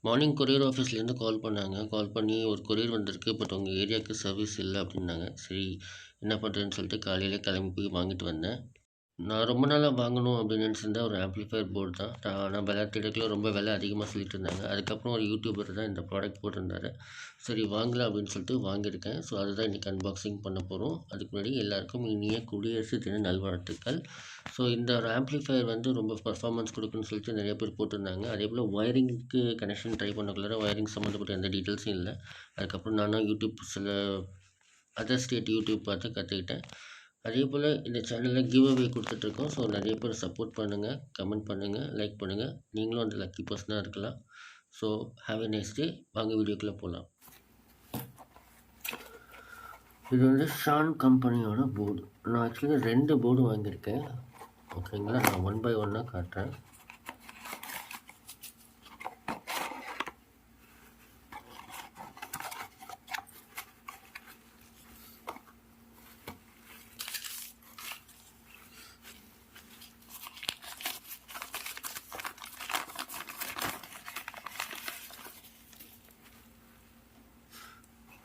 Morning courier ஆஃபீஸ்லேருந்து கால் பண்ணாங்க. கால் பண்ணி ஒரு கொரியர் வந்திருக்கு பட் உங்கள் ஏரியாவுக்கு சர்வீஸ் இல்லை அப்படின்னாங்க. சரி என்ன பண்ணுறதுன்னு சொல்லிட்டு காலையில் கிளம்பி போய் வாங்கிட்டு வந்தேன். நான் ரொம்ப நாளாக வாங்கணும் அப்படின்னு நினச்சிருந்தா ஒரு ஆம்பிளிஃபயர் போர்டு தான். நான் நான் விலை தேடக்கில் ரொம்ப விலை அதிகமாக சொல்லிட்டு இருந்தாங்க. அதுக்கப்புறம் ஒரு யூடியூபர் தான் இந்த ப்ராடக்ட் போட்டிருந்தாரு. சரி வாங்கலாம் அப்படின்னு சொல்லிட்டு வாங்கியிருக்கேன். ஸோ அதுதான் இன்றைக்கி அன்பாக்சிங் பண்ண போகிறோம் அதுக்கு முன்னாடி எல்லாருக்கும் இனிய குடியரசு தின நல்வாழ்த்துக்கள். ஸோ இந்த ஒரு ஆம்பிளிஃபயர் வந்து ரொம்ப பர்ஃபார்மன்ஸ் கொடுக்குன்னு சொல்லிட்டு நிறைய பேர் போட்டிருந்தாங்க. அதே போல் ஒயரிங்க்கு கனெக்ஷன் ட்ரை பண்ணக்குள்ள ஒயரிங் சம்மந்தப்பட்ட எந்த டீட்டெயில்ஸும் இல்லை. அதுக்கப்புறம் நானும் யூடியூப் சில அதர் ஸ்டேட் யூடியூப் பார்த்து கற்றுக்கிட்டேன் அதே போல் இந்த சேனலில் கிவ் அவே கொடுத்துட்ருக்கோம். ஸோ நிறைய பேர் சப்போர்ட் பண்ணுங்கள் கமெண்ட் பண்ணுங்கள் லைக் பண்ணுங்கள் நீங்களும் அந்த லக்கி பர்சனாக இருக்கலாம். So have a nice day வாங்க வீடியோக்குள்ளே போகலாம் இது வந்து ஷான் கம்பெனியோட போர்டு நான் ஆக்சுவலி ரெண்டு போர்டு வாங்கியிருக்கேன். ஓகேங்களா நான் ஒன் பை ஒன்னாக காட்டுறேன்.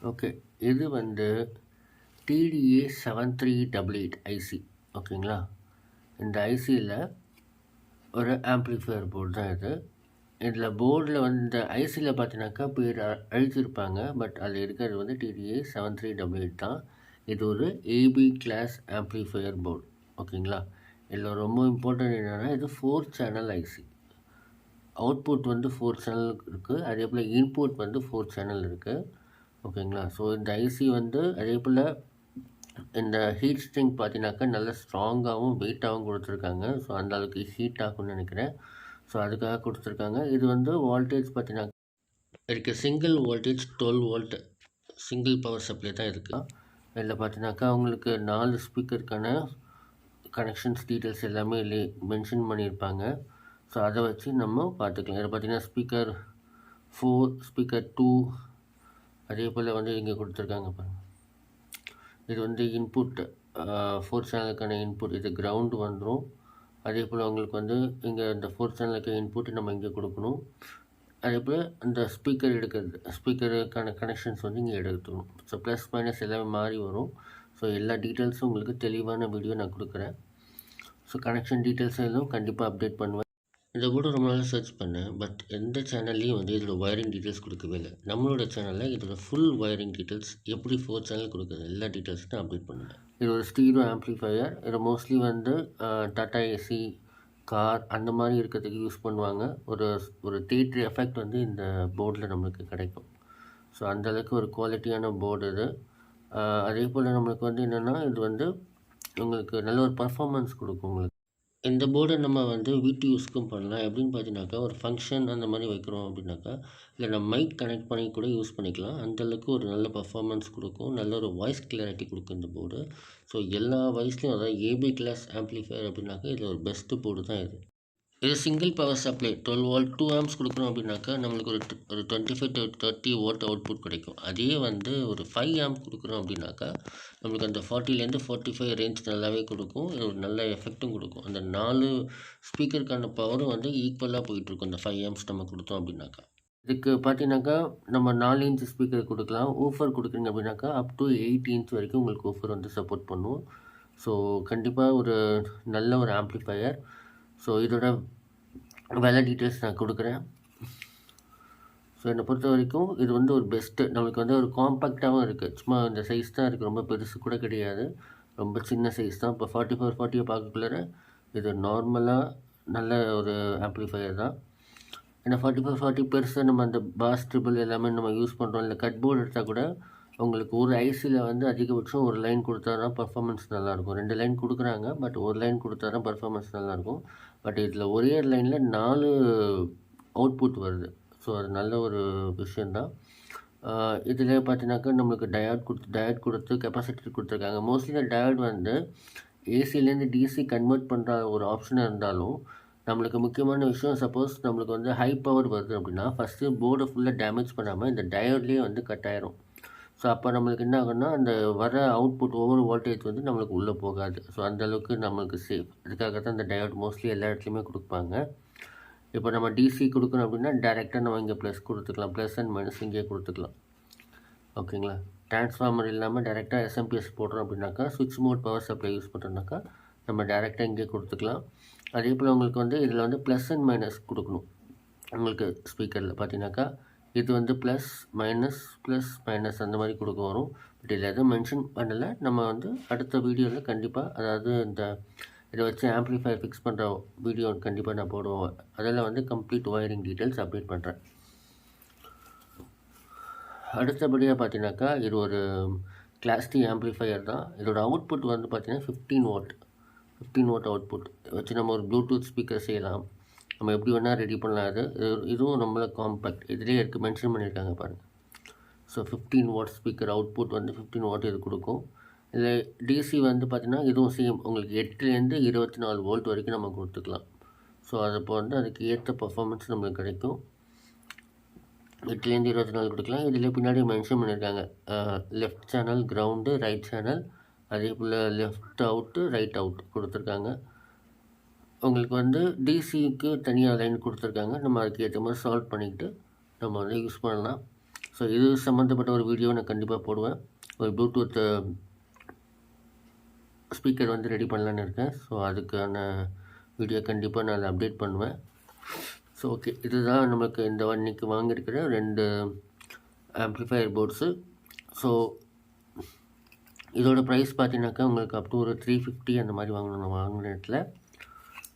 ஓகே இது வந்து TDA seven three double eight IC ஓகேங்களா இந்த ஐசியில் ஒரு ஆம்ப்ளிஃபையர் போர்டு தான் இது. இதில் போர்டில் வந்து இந்த ஐசியில் பார்த்தீங்கன்னாக்கா பேர் அழிச்சிருப்பாங்க பட் அதில் இருக்கிறது வந்து TDA seven three double eight தான். இது ஒரு ஏபி கிளாஸ் ஆம்ப்ளிஃபையர் போர்டு ஓகேங்களா இதில் ரொம்ப இம்பார்ட்டன்ட் என்னென்னா இது ஃபோர் சேனல் ஐசி அவுட்புட் வந்து ஃபோர் சேனல் இருக்குது அதே போல் இன்புட் வந்து ஃபோர் சேனல் இருக்குது ஓகேங்களா? ஸோ இந்த ஐசி வந்து அதே போல் இந்த ஹீட் ஸ்ட்ரிங் பார்த்தீங்கன்னாக்கா நல்ல ஸ்ட்ராங்காகவும் வெயிட்டாகவும் கொடுத்துருக்காங்க. ஸோ அந்த அளவுக்கு ஹீட் ஆகும்னு நினைக்கிறேன். ஸோ அதுக்காக கொடுத்துருக்காங்க. இது வந்து வோல்டேஜ் பார்த்தீங்கன்னா இருக்குது single voltage twelve volt single power supply தான் இருக்குது இதில் பார்த்தீங்கன்னாக்கா அவங்களுக்கு நாலு ஸ்பீக்கருக்கான கனெக்ஷன்ஸ் டீட்டெயில்ஸ் எல்லாமே இல்லை மென்ஷன் பண்ணியிருப்பாங்க. ஸோ அதை வச்சு நம்ம பார்த்துக்கலாம் இதில் பார்த்தீங்கன்னா ஸ்பீக்கர் ஃபோர் ஸ்பீக்கர் டூ அதே போல் வந்து இங்கே கொடுத்துருக்காங்க பாருங்கள் இது வந்து இன்புட் ஃபோர் சேனலுக்கான இன்புட் இது கிரவுண்டு வந்துடும் அதே போல் உங்களுக்கு வந்து இங்கே இந்த ஃபோர் சேனலுக்கு இன்புட் நம்ம இங்கே கொடுக்கணும். அதே போல் அந்த ஸ்பீக்கர் எடுக்கிறது ஸ்பீக்கருக்கான கனெக்ஷன்ஸ் வந்து இங்கே எடுத்துக்கணும். ஸோ ப்ளஸ் மைனஸ் எல்லாமே மாறி வரும். ஸோ எல்லா டீட்டெயில்ஸும் உங்களுக்கு தெளிவான வீடியோ நான் கொடுக்குறேன். ஸோ கனெக்ஷன் டீட்டெயில்ஸ் எல்லாம் கண்டிப்பாக அப்டேட் பண்ணுவேன். இதை கூட ரொம்ப நாளாக சர்ச் பண்ணேன். பட் எந்த சேனல்லையும் வந்து இதில் ஒயரிங் டீட்டெயில்ஸ் கொடுக்கவே இல்லை. நம்மளோட சேனலில் இதோட ஃபுல் ஒயரிங் டீட்டெயில்ஸ் எப்படி ஃபோர் சேனல் கொடுக்குறது எல்லா டீட்டெயில்ஸும் அப்டேட் பண்ணுவேன். இது ஒரு ஸ்டீரோ ஆம்ப்ளிஃபையர் இது மோஸ்ட்லி வந்து டாட்டா ஏசி கார் அந்த மாதிரி இருக்கிறதுக்கு யூஸ் பண்ணுவாங்க. ஒரு ஒரு தேட்ரி எஃபெக்ட் வந்து இந்த போர்டில் நம்மளுக்கு கிடைக்கும். ஸோ அந்தளவுக்கு ஒரு குவாலிட்டியான போர்டு இது. அதே போல் நம்மளுக்கு வந்து என்னென்னா இது வந்து உங்களுக்கு நல்ல ஒரு பர்ஃபார்மன்ஸ் கொடுக்கும் உங்களுக்கு. இந்த போர்டை நம்ம வந்து வீட்டு யூஸ்க்கும் பண்ணலாம். எப்படின்னு பார்த்தீங்கன்னாக்கா ஒரு ஃபங்க்ஷன் அந்த மாதிரி வைக்கிறோம் அப்படின்னாக்கா இல்லை நம்ம மைக் கனெக்ட் பண்ணி கூட யூஸ் பண்ணிக்கலாம். அந்த அளவுக்கு ஒரு நல்ல பர்ஃபார்மன்ஸ் கொடுக்கும். நல்ல ஒரு வாய்ஸ் கிளாரிட்டி கொடுக்கும் இந்த போர்டு ஸோ எல்லா வாய்ஸ்லையும் அதாவது ஏபி கிளாஸ் ஆம்ப்ளிஃபையர் அப்படின்னாக்கா இது ஒரு பெஸ்ட்டு போர்டு தான் இது. இது single power supply twelve volt two amps கொடுக்குறோம் அப்படின்னாக்கா நம்மளுக்கு ஒரு ஒரு twenty five to thirty volt output கிடைக்கும். அதே வந்து ஒரு ஃபைவ் ஆம்ப் கொடுக்குறோம் அப்படின்னாக்கா நம்மளுக்கு அந்த ஃபார்ட்டிலேருந்து ஃபார்ட்டி ஃபைவ் ரேஞ்ச் நல்லாவே கொடுக்கும். இது ஒரு நல்ல எஃபெக்ட்டும் கொடுக்கும். அந்த நாலு ஸ்பீக்கருக்கான பவரும் வந்து ஈக்குவலாக போயிட்டுருக்கும். அந்த ஃபைவ் ஆம்ஸ் நம்ம கொடுத்தோம் அப்படின்னாக்கா. இதுக்கு பார்த்தீங்கன்னாக்கா நம்ம நாலு இன்ச் ஸ்பீக்கர் கொடுக்கலாம். ஊஃபர் கொடுக்குறீங்க அப்படின்னாக்கா அப் டு எயிட் இன்ச் வரைக்கும் உங்களுக்கு ஊஃபர் வந்து சப்போர்ட் பண்ணுவோம் ஸோ கண்டிப்பாக ஒரு நல்ல ஒரு ஆம்ப்ளிஃபையர் ஸோ இதோட விலை டீட்டெயில்ஸ் நான் கொடுக்குறேன். ஸோ என்னை பொறுத்த வரைக்கும் இது வந்து ஒரு பெஸ்ட்டு நம்மளுக்கு வந்து ஒரு காம்பேக்டாகவும் இருக்குது சும்மா இந்த சைஸ் தான் இருக்குது ரொம்ப பெருசு கூட கிடையாது. ரொம்ப சின்ன சைஸ் தான். இப்போ ஃபார்ட்டி ஃபோர் ஃபார்ட்டியை பார்க்கக்குள்ளார இது நார்மலாக நல்ல ஒரு ஆம்பிளிஃபையர் தான். ஏன்னா ஃபார்ட்டி ஃபோர் ஃபார்ட்டி பெருசாக நம்ம அந்த பாஸ் ட்ரிபிள் எல்லாமே நம்ம யூஸ் பண்ணுறோம் இல்லை கட் போர்டு எடுத்தால் கூட உங்களுக்கு ஒரு ஐசியில் வந்து அதிகபட்சம் ஒரு லைன் கொடுத்தா தான் பர்ஃபார்மன்ஸ் நல்லாயிருக்கும். ரெண்டு லைன் கொடுக்குறாங்க பட் ஒரு லைன் கொடுத்தா தான் பர்ஃபார்மன்ஸ் நல்லாயிருக்கும். பட் இதில் ஒரே லைனில் நாலு அவுட்புட் வருது. ஸோ அது நல்ல ஒரு விஷயந்தான் இதில் பார்த்தீங்கன்னாக்கா நம்மளுக்கு டயட் கொடுத்து டயட் கொடுத்து கெப்பாசிட்டி கொடுத்துருக்காங்க. மோஸ்ட்லி இந்த டயட் வந்து ஏசிலேருந்து டிசி கன்வெர்ட் பண்ணுற ஒரு ஆப்ஷன் இருந்தாலும் நம்மளுக்கு முக்கியமான விஷயம் சப்போஸ் நம்மளுக்கு வந்து ஹை பவர் வருது அப்படின்னா ஃபஸ்ட்டு போர்டை ஃபுல்லாக டேமேஜ் பண்ணாமல் இந்த டயர்ட்லேயே வந்து கட் ஆயிரும். ஸோ அப்போ நம்மளுக்கு என்ன ஆகும்னா அந்த வர அவுட்புட் ஓவர் வோல்டேஜ் வந்து நம்மளுக்கு உள்ளே போகாது. ஸோ அந்தளவுக்கு நம்மளுக்கு சேஃப் அதுக்காக தான் இந்த டயோட் மோஸ்ட்லி எல்லா இடத்துலையுமே கொடுப்பாங்க. இப்போ நம்ம டிசி கொடுக்கணும் அப்படின்னா டேரெக்டாக நம்ம இங்கே ப்ளஸ் கொடுத்துக்கலாம். ப்ளஸ் அண்ட் மைனஸ் இங்கே கொடுத்துக்கலாம். ஓகேங்களா? டிரான்ஸ்ஃபார்மர் இல்லாமல் டேரெக்டாக எஸ்எம்பிஎஸ் போடுறோம் அப்படின்னாக்கா சுவிட்ச் மோட் பவர் சப்ளை யூஸ் பண்ணுறோம்னாக்கா நம்ம டேரெக்டாக இங்கே கொடுத்துக்கலாம். அதே போல் உங்களுக்கு வந்து இதில் வந்து ப்ளஸ் அண்ட் மைனஸ் கொடுக்கணும். உங்களுக்கு ஸ்பீக்கரில் பார்த்தீங்கன்னாக்கா இது வந்து ப்ளஸ் மைனஸ் ப்ளஸ் மைனஸ் அந்த மாதிரி கொடுக்க வரும். பட் இதில் எதுவும் மென்ஷன் பண்ணலை. நம்ம வந்து அடுத்த வீடியோவில் கண்டிப்பாக அதாவது இந்த இதை வச்சு ஆம்ப்ளிஃபையர் ஃபிக்ஸ் பண்ணுற வீடியோ கண்டிப்பாக நான் போடுவேன். அதில் வந்து கம்ப்ளீட் ஒயரிங் டீட்டெயில்ஸ் அப்டேட் பண்ணுறேன் அடுத்தபடியாக பார்த்தீங்கன்னாக்கா இது ஒரு கிளாஸ் டி ஆம்ப்ளிஃபையர் தான். இதோட அவுட்புட் வந்து பார்த்தீங்கன்னா fifteen watt fifteen watt output வச்சு நம்ம ஒரு ப்ளூடூத் ஸ்பீக்கர் செய்யலாம். நம்ம எப்படி வேணால் ரெடி பண்ணலாம். அது இது- இதுவும் நம்மள காம்பேக்ட் இதுலேயே இருக்குது மென்ஷன் பண்ணியிருக்காங்க பாருங்கள் so fifteen watt speaker output வந்து ஃபிஃப்டீன் வாட் இது கொடுக்கும். இதில் டிசி வந்து பார்த்தீங்கன்னா இதுவும் சேம் உங்களுக்கு எட்டுலேருந்து இருபத்தி நாலு வோல்ட் வரைக்கும் நம்ம கொடுத்துக்கலாம். ஸோ அதுப்போ வந்து அதுக்கு ஏற்ற பர்ஃபார்மன்ஸ் நம்மளுக்கு கிடைக்கும். எட்டுலேருந்து இருபத்தி நாலு கொடுக்கலாம். இதில் பின்னாடி மென்ஷன் பண்ணியிருக்காங்க. Left channel ground right channel அதே போல் லெஃப்ட் அவுட்டு ரைட் அவுட் கொடுத்துருக்காங்க. உங்களுக்கு வந்து டிசிக்கு தனியாக லைன் கொடுத்துருக்காங்க. நம்ம அதுக்கு ஏற்ற மாதிரி சால்வ் பண்ணிக்கிட்டு நம்ம வந்து யூஸ் பண்ணலாம். ஸோ இது சம்மந்தப்பட்ட ஒரு வீடியோ நான் கண்டிப்பாக போடுவேன். ஒரு ப்ளூடூத் ஸ்பீக்கர் வந்து ரெடி பண்ணலான்னு இருக்கேன். ஸோ அதுக்கான வீடியோ கண்டிப்பாக நான் அதை அப்டேட் பண்ணுவேன். ஸோ ஓகே இதுதான் நமக்கு இந்த இன்னைக்கு வாங்கியிருக்கிற ரெண்டு ஆம்ப்ளிஃபையர் போர்ட்ஸு ஸோ இதோட ப்ரைஸ் பார்த்தீங்கன்னாக்கா உங்களுக்கு அப் டு ஒரு த்ரீ ஃபிஃப்டி அந்த மாதிரி வாங்கணும். நான் வாங்கின இடத்துல.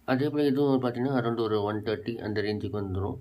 அதே போல் இதுவும் பார்த்தீங்கன்னா அரௌண்ட் ஒரு ஒன் தேர்ட்டி அந்த ரேஞ்சுக்கு வந்துடும்